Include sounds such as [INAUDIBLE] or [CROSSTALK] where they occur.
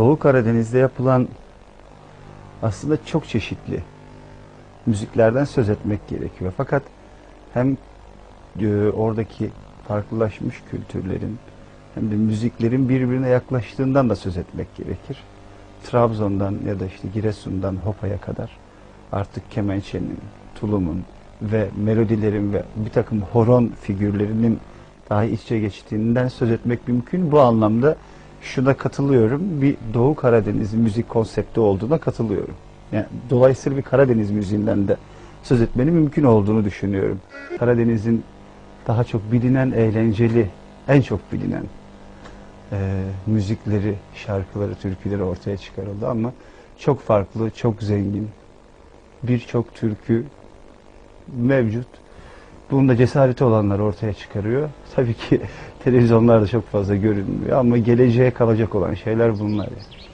Doğu Karadeniz'de yapılan aslında çok çeşitli müziklerden söz etmek gerekiyor. Fakat hem e, oradaki farklılaşmış kültürlerin hem de müziklerin birbirine yaklaştığından da söz etmek gerekir. Trabzon'dan ya da işte Giresun'dan Hopa'ya kadar artık kemençenin, tulumun ve melodilerin ve bir takım horon figürlerinin daha iç içe geçtiğinden söz etmek mümkün. Bu anlamda şuna katılıyorum. Bir Doğu Karadeniz müzik konsepti olduğuna katılıyorum. Yani dolayısıyla bir Karadeniz müziğinden de söz etmenin mümkün olduğunu düşünüyorum. Karadeniz'in daha çok bilinen, eğlenceli, en çok bilinen e, müzikleri, şarkıları, türküleri ortaya çıkarıldı ama çok farklı, çok zengin birçok türkü mevcut. Bunda cesareti olanlar ortaya çıkarıyor. Tabii ki [LAUGHS] televizyonlarda çok fazla görünmüyor ama geleceğe kalacak olan şeyler bunlar. yani.